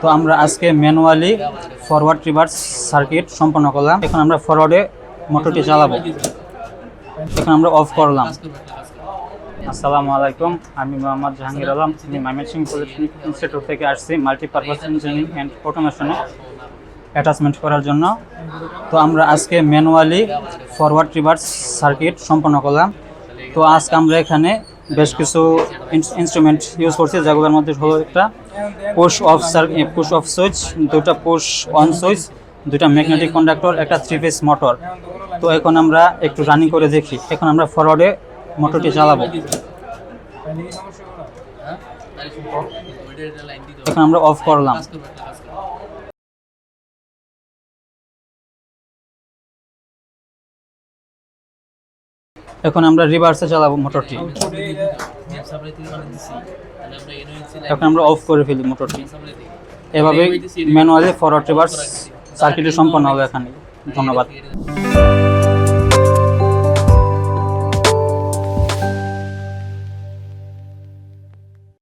তো আমরা আজকে ম্যানুয়ালি ফরওয়ার্ড রিভার্স সার্কিট সম্পন্ন করলাম। এখন আমরা ফরওয়ার্ডে মোটরটি চালাবো। এখন আমরা অফ করলাম। আসসালামু আলাইকুম, আমি মোহাম্মদ জাহাঙ্গীর আলম। আমি ময়মনসিংহ পলিটেকনিক ইনস্টিটিউট থেকে আসছি মাল্টিপারপাস ইঞ্জিনিয়ারিং অ্যান্ড অটোমেশনে অ্যাটাচমেন্ট করার জন্য। তো আমরা আজকে ম্যানুয়ালি ফরওয়ার্ড রিভার্স সার্কিট সম্পন্ন করলাম। তো আজকে আমরা এখানে বেশ কিছু ইনস্ট্রুমেন্ট ইউজ করছি যেগুলোর মধ্যে হলো একটা push off push off switch দুটা পুশ অন সুইচ দুটা ম্যাগনেটিক কন্ডাক্টর একটা থ্রি পিস মোটর তো এখন আমরা একটু রানিং করে দেখি, এখন আমরা ফরওয়ার্ডে মোটরটি চালাবো। এখন আমরা অফ করলাম। এখন আমরা রিভার্সে চালাবো মোটরটি এখন আমরা অফ করে ফেলি মোটরটি এভাবে ম্যানুয়ালি ফরওয়ার্ড রিভার্স সার্কিটটি সম্পন্ন হবে এখানে। ধন্যবাদ।